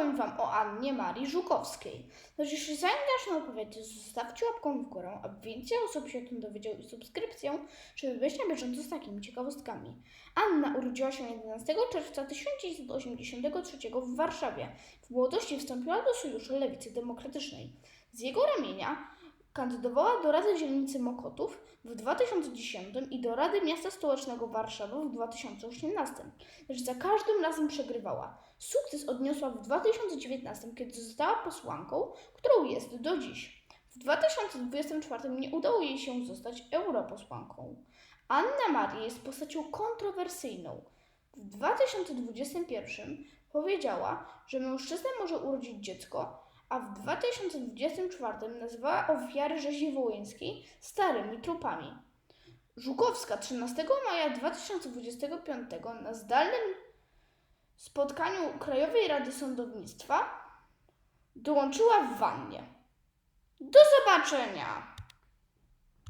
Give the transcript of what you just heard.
opowiem Wam o Annie Marii Żukowskiej. Lecz jeśli zacznę opowiadać, zostawcie łapką w górę, aby więcej osób się o tym dowiedział i subskrypcję, żeby być na bieżąco z takimi ciekawostkami. Anna urodziła się 11 czerwca 1983 w Warszawie. W młodości wstąpiła do Sojuszu Lewicy Demokratycznej. Z jego ramienia kandydowała do Rady Dzielnicy Mokotów w 2010 i do Rady Miasta Stołecznego Warszawy w 2018, lecz za każdym razem przegrywała. Sukces odniosła w 2019, kiedy została posłanką, którą jest do dziś. W 2024 nie udało jej się zostać europosłanką. Anna Maria jest postacią kontrowersyjną. W 2021 powiedziała, że mężczyzna może urodzić dziecko, a w 2024 nazwała ofiary rzezi wołyńskiej starymi trupami. Żukowska 13 maja 2025 na zdalnym spotkaniu Krajowej Rady Sądownictwa dołączyła w wannie. Do zobaczenia!